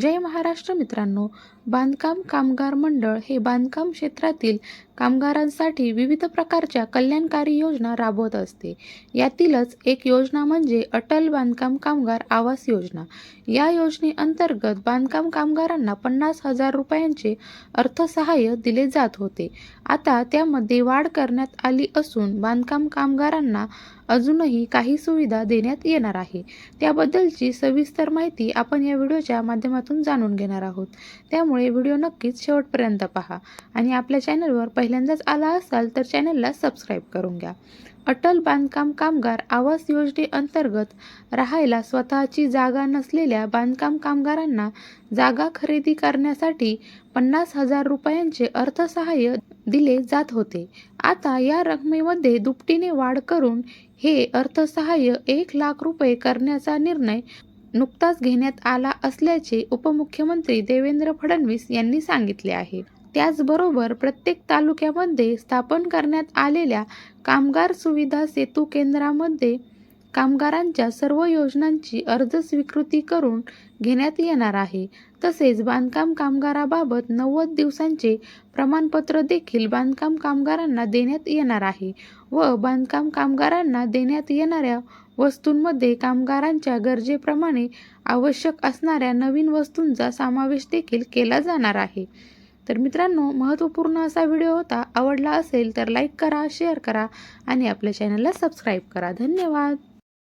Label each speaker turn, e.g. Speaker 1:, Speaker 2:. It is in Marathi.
Speaker 1: जय महाराष्ट्र मित्रांनो बांधकाम कामगार मंडळ हे बांधकाम क्षेत्रातील कामगारांसाठी विविध प्रकारच्या कल्याणकारी योजना राबवत असते. यातीलच एक योजना म्हणजे अटल बांधकाम कामगार आवास योजना. या योजनेअंतर्गत बांधकाम कामगारांना पन्नास हजार रुपयांचे अर्थसहाय्य दिले जात होते. आता त्यामध्ये वाढ करण्यात आली असून बांधकाम कामगारांना अजूनही काही सुविधा देण्यात येणार आहे. त्याबद्दलची सविस्तर माहिती आपण या व्हिडिओच्या माध्यमातून जाणून घेणार आहोत. त्यामुळे व्हिडिओ नक्कीच शेवटपर्यंत पहा आणि आपल्या चॅनलवर पहिल्यांदाच आला असाल तर चॅनलला सबस्क्राईब करून घ्या. अटल बांधकाम कामगार आवास योजनेअंतर्गत राहायला स्वतःची जागा नसलेल्या बांधकाम कामगारांना जागा खरेदी करण्यासाठी पन्नास हजार रुपयांचे अर्थसहाय्य दिले जात होते. आता या रकमेमध्ये दुपटीने वाढ करून हे अर्थसहाय्य एक लाख रुपये करण्याचा निर्णय नुकताच घेण्यात आला असल्याचे उपमुख्यमंत्री देवेंद्र फडणवीस यांनी सांगितले आहे. त्याचबरोबर प्रत्येक तालुक्यामध्ये स्थापन करण्यात आलेल्या कामगार सुविधा सेतू केंद्रामध्ये कामगारांच्या सर्व योजनांची अर्ज स्वीकृती करून घेण्यात येणार आहे. तसेच बांधकाम कामगाराबाबत नव्वद दिवसांचे प्रमाणपत्र देखील बांधकाम कामगारांना देण्यात येणार आहे व बांधकाम कामगारांना देण्यात येणाऱ्या वस्तूंमध्ये कामगारांच्या गरजेप्रमाणे आवश्यक असणाऱ्या नवीन वस्तूंचा समावेश देखील केला जाणार आहे. तर मित्रांनो महत्त्वपूर्ण असा व्हिडिओ होता आवडला असेल तर लाईक करा शेअर करा आणि आपल्या चॅनलला सबस्क्राईब करा. धन्यवाद!